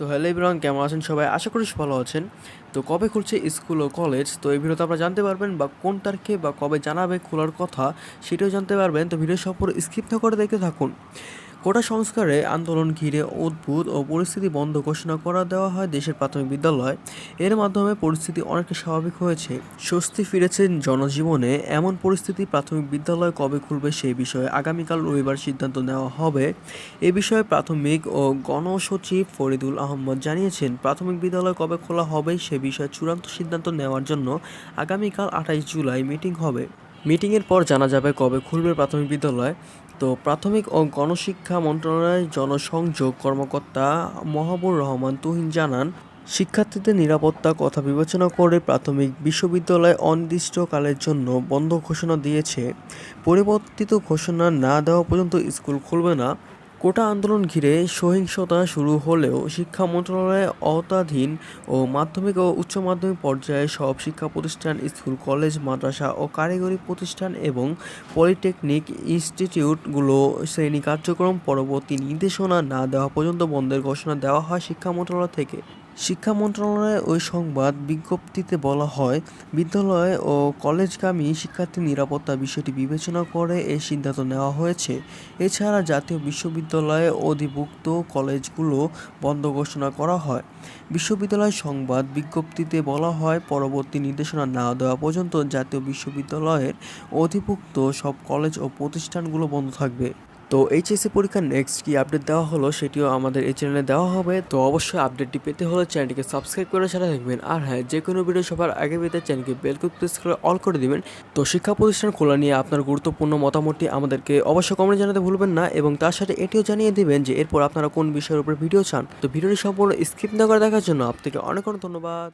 So hello everyone, কেমন আছেন সবাই? আশা করি ভালো আছেন। তো কবে খুলছে স্কুল ও কলেজ? তো এই ভিডিওতে আপনারা জানতে পারবেন বা কোন তারিখে বা কবে জানাবে খোলার কথা সেটাও জানতে পারবেন। তো ভিডিও সম্পূর্ণ স্কিপ না করে দেখতে থাকুন। কোটা সংস্কারে আন্দোলন ঘিরে অদ্ভুত ও পরিস্থিতি বন্ধ ঘোষণা করা দেওয়া হয় দেশের প্রাথমিক বিদ্যালয়। এর মাধ্যমে পরিস্থিতি অনেকটা স্বাভাবিক হয়েছে। স্বস্তি ফিরেছে জনজীবনে। এমন পরিস্থিতি প্রাথমিক বিদ্যালয় কবে খুলবে সেই বিষয়ে আগামীকাল রবিবার সিদ্ধান্ত নেওয়া হবে। এ বিষয়ে প্রাথমিক ও গণসচিব ফরিদুল আহমদ জানিয়েছেন, প্রাথমিক বিদ্যালয় কবে খোলা হবে সে বিষয়ে চূড়ান্ত সিদ্ধান্ত নেওয়ার জন্য আগামীকাল আঠাইশ জুলাই মিটিং হবে। মিটিংয়ের পর জানা যাবে কবে খুলবে প্রাথমিক বিদ্যালয়। তো প্রাথমিক ও গণশিক্ষা মন্ত্রণালয়ের জনসংযোগ কর্মকর্তা মহাবুর রহমান তুহিন জানান, শিক্ষার্থীদের নিরাপত্তা কথা বিবেচনা করে প্রাথমিক বিশ্ববিদ্যালয় অনির্দিষ্টকালের জন্য বন্ধ ঘোষণা দিয়েছে। পরিবর্তিত ঘোষণা না দেওয়া পর্যন্ত স্কুল খুলবে না। কোটা আন্দোলন ঘিরে সহিংসতা শুরু হলেও শিক্ষা মন্ত্রণালয়ের আওতাধীন ও মাধ্যমিক ও উচ্চ মাধ্যমিক পর্যায়ে সব শিক্ষা প্রতিষ্ঠান, স্কুল, কলেজ, মাদ্রাসা ও কারিগরি প্রতিষ্ঠান এবং পলিটেকনিক ইনস্টিটিউটগুলো শ্রেণি কার্যক্রম পরবর্তী নির্দেশনা না দেওয়া পর্যন্ত বন্ধের ঘোষণা দেওয়া হয় শিক্ষা মন্ত্রণালয় থেকে। শিক্ষা মন্ত্রণালয়ের ওই সংবাদ বিজ্ঞপ্তিতে বলা হয়, বিদ্যালয় ও কলেজগামী শিক্ষার্থীর নিরাপত্তা বিষয়টি বিবেচনা করে এই সিদ্ধান্ত নেওয়া হয়েছে। এছাড়া জাতীয় বিশ্ববিদ্যালয়ে অধিভুক্ত কলেজগুলো বন্ধ ঘোষণা করা হয়। বিশ্ববিদ্যালয় সংবাদ বিজ্ঞপ্তিতে বলা হয়, পরবর্তী নির্দেশনা না দেওয়া পর্যন্ত জাতীয় বিশ্ববিদ্যালয়ের অধিভুক্ত সব কলেজ ও প্রতিষ্ঠানগুলো বন্ধ থাকবে। তো এইচএসসি পরীক্ষার নেক্সট কি আপডেট দেওয়া হলো সেটিও আমাদের এই চ্যানেলে দেওয়া হবে। তো অবশ্যই আপডেটটি পেতে হলে চ্যানেলটিকে সাবস্ক্রাইব করে সাথে থাকবেন। আর হ্যাঁ যে কোনো ভিডিও সবার আগে পেতে চ্যানেলকে বেল প্রেস করে অল করে দিবেন। তো শিক্ষা প্রতিষ্ঠান খোলা নিয়ে আপনার গুরুত্বপূর্ণ মতামতটি আমাদেরকে অবশ্যই কমেন্টে জানাতে ভুলবেন না এবং তার সাথে এটিও জানিয়ে দিবেন যে এরপর আপনারা কোন বিষয়ের উপর ভিডিও চান। তো ভিডিওটি সম্পূর্ণ স্কিপ না করে দেখার জন্য আপনাকে অনেক অনেক ধন্যবাদ।